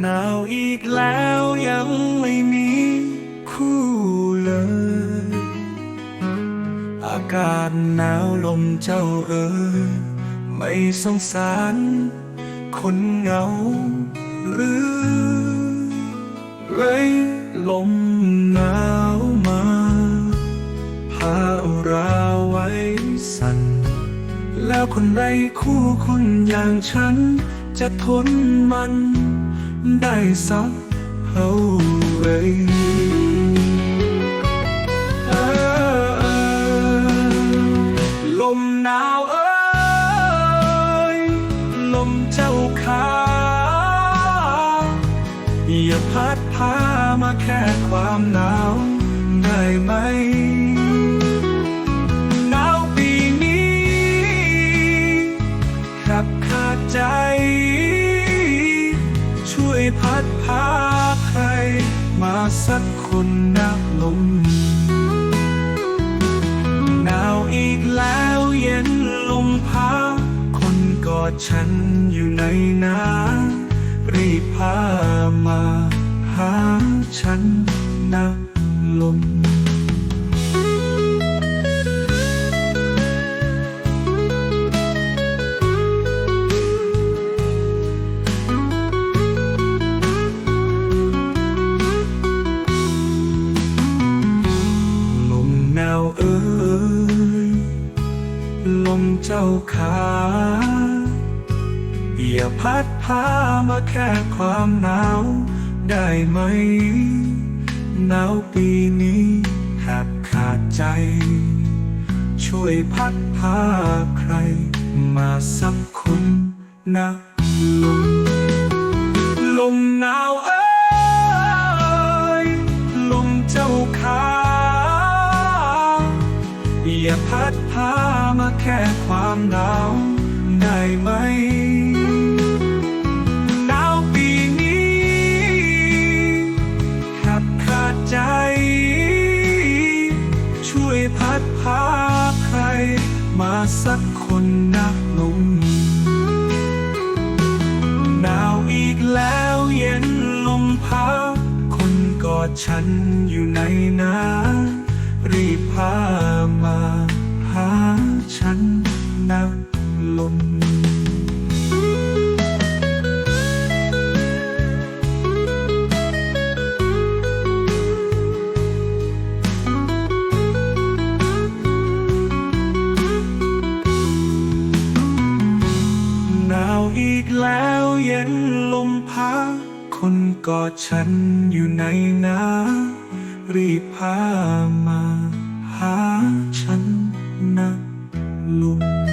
หนาวอีกแล้วยังไม่มีคู่เลย อากาศหนาวลมเจ้าเอ๋ยไม่สงสาร คนเหงาหรือเลยลมหนาวมาพาราไว้สั่น แล้วคนไรคู่คนอย่างฉันจะทนมัน ได้สักเท่าไรเออเออลมหนาวเอ้ย ลมเจ้าขาอย่าพัดพามาแค่ความหนาวได้ไหม อีกแล้วเย็นลมพัดคนกอดฉันอยู่ในน้ำรีบพามาหาฉันนะลม เจ้าขาอย่าพัดพามาแค่ความหนาวได้ไหม หนาวปีนี้แทบขาดใจ ช่วยพัดพาใครมาสักคนนะลมลมหนาวเอ้ยลมเจ้าขา อย่าพัดพามาแค่ความหนาวได้ไหมหนาวปีนี้ขับขาดใจ ช่วยพัดพาใคร มาสักคนนักลมหนาวอีกแล้วเย็นลมพัดคนกอดฉันอยู่ในน้ำรีบพา อีกแล้วเย็นลมพัดคนกอดฉันอยู่ในน้ำรีบพามา หาฉันนะลุง